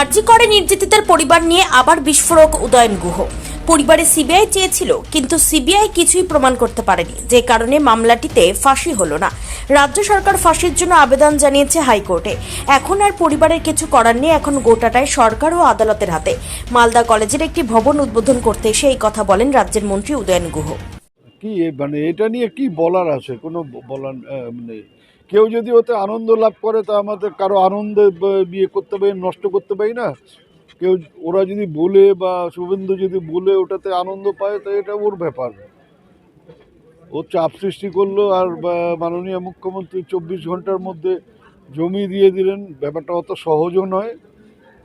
আরজি করে নির্যাতিতার পরিবার নিয়ে আবার বিস্ফোরক উদয়ন গুহ। পরিবারে সিবিআই চেয়েছিল, কিন্তু সিবিআই কিছুই প্রমাণ করতে পারেনি। যে কারণে মামলাটিতে ফাঁসি হলো না। রাজ্য সরকার ফাঁসির জন্য আবেদন জানিয়েছে হাইকোর্টে। এখন আর পরিবারের কিছু করার নেই, এখন গোটাটাই সরকার ও আদালতের হাতে। মালদা কলেজের একটি ভবন উদ্বোধন করতে এসে এই কথা বলেন রাজ্যের মন্ত্রী উদয়ন গুহ। কি মানে এটা নিয়ে কি বলার আছে? কোনো বলার নেই কেউ যদি ওতে আনন্দ লাভ করে, তা আমাদের কারও আনন্দে বিয়ে করতে পারি, নষ্ট করতে পারি না। কেউ ওরা যদি বলে বা শুভেন্দু যদি বলে ওটাতে আনন্দ পায়, তো এটা ওর ব্যাপার। ও চাপ সৃষ্টি করল আর মাননীয় মুখ্যমন্ত্রী চব্বিশ ঘণ্টার মধ্যে জমি দিয়ে দিলেন। ব্যাপারটা অত সহজও নয়,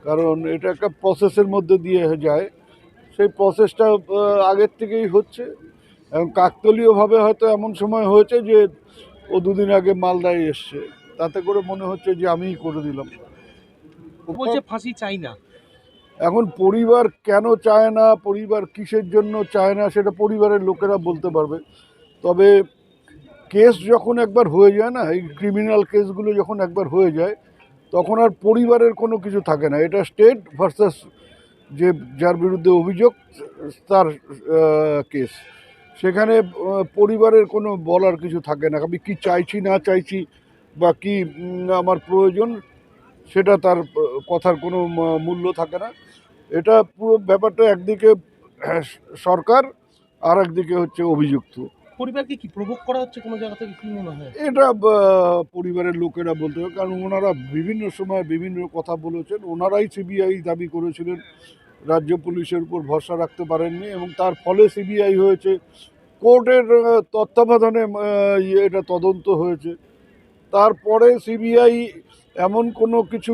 কারণ এটা একটা প্রসেসের মধ্যে দিয়ে যায়। সেই প্রসেসটা আগের থেকেই হচ্ছে। এবং কাকতলীয়ভাবে হয়তো এমন সময় হয়েছে যে ও দুদিন আগে মালদায় এসছে। তাতে করে মনে হচ্ছে যে আমিই করে দিলাম। বলছে ফাঁসি চাই না। এখন পরিবার কেন চায় না পরিবার কিসের জন্য চায় না সেটা পরিবারের লোকেরা বলতে পারবে। তবে কেস যখন একবার হয়ে যায় না এই ক্রিমিনাল কেসগুলো যখন একবার হয়ে যায় তখন আর পরিবারের কোনো কিছু থাকে না। এটা স্টেট ভার্সাস যে যার বিরুদ্ধে অভিযোগ তার কেস। সেখানে পরিবারের কোনো বলার কিছু থাকে না। আমি কি চাইছি না চাইছি বা কি আমার প্রয়োজন সেটা তার কথার কোনো মূল্য থাকে না। এটা পুরো ব্যাপারটা একদিকে সরকার আর একদিকে হচ্ছে অভিযুক্ত। পরিবারকে কি প্রভোগ করা হচ্ছে কোনো জায়গা থেকে কি মনে হয়? এটা পরিবারের লোকেরা বলতে হবে কারণ ওনারা বিভিন্ন সময় বিভিন্ন কথা বলেছেন। ওনারাই সিবিআই দাবি করেছিলেন রাজ্য পুলিশের উপর ভরসা রাখতে পারেননি এবং তার ফলে সিবিআই হয়েছে। কোর্টের তত্ত্বাবধানে ইয়ে এটা তদন্ত হয়েছে। তারপরে সিবিআই এমন কোনো কিছু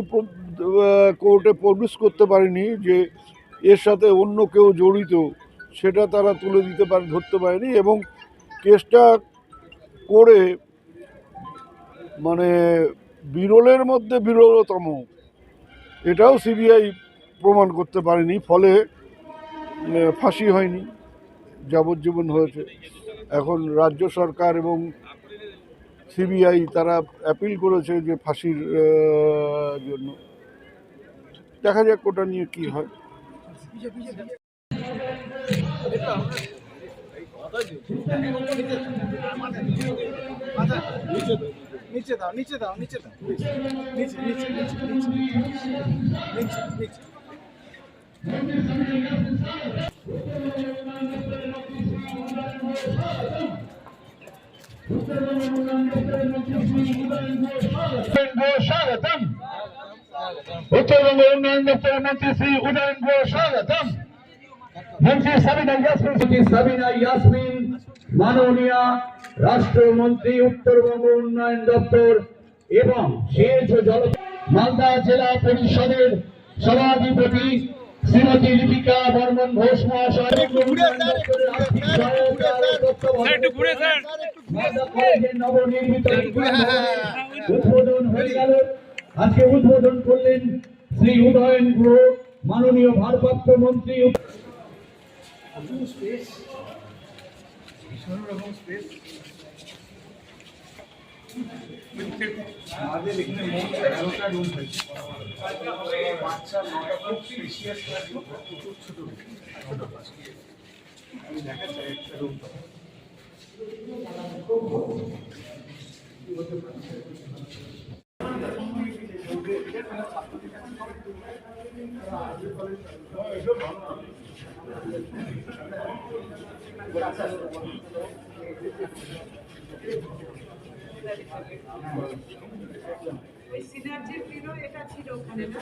কোর্টে প্রডিউস করতে পারেনি যে এর সাথে অন্য কেউ জড়িত, সেটা তারা তুলে দিতে পারে, ধরতে পারেনি এবং কেসটা করে মানে বিরলের মধ্যে বিরলতম। এটাও সিবিআই প্রমাণ করতে পারেনি, ফলে ফাঁসি হয়নি, যাবজ্জীবন হয়েছে। এখন রাজ্য সরকার এবং সিবিআই তারা অ্যাপিল করেছে যে ফাঁসির জন্য। দেখা যাক ওটা নিয়ে কি হয়। নিচে দাও নিচে দাও নিচে দাও নিচে নিচে নিচে নিচে নিচে নিচে। উত্তরবঙ্গ উন্নয়ন দপ্তরের মন্ত্রী শ্রী উদয়ন স্বাগতম মন্ত্রী সাবিনা ইয়াসমিন সাবিনা ইয়াসমিন মাননীয় রাষ্ট্রমন্ত্রী উত্তরবঙ্গ উন্নয়ন দপ্তর এবং সেচ ও জল মালদা জেলা পরিষদের সভাধিপতি শ্রীমতী লিপিকা বর্মন ঘোষ মহাশয়। নবনির্মিত উদ্বোধন হয়ে গেল। আজকে উদ্বোধন করলেন শ্রী উদয়ন গুহ মাননীয় ভারপ্রাপ্ত মন্ত্রী। আমাদের এখানে মোট এগারোটা রুম হয়েছে বাচ্চা নটা খুব ক্লাসরুম ছোট ছোট ছোট ক্লাস আমি একটা রুম ওই সিনার্জির দিনও এটা ছিল ওখানে না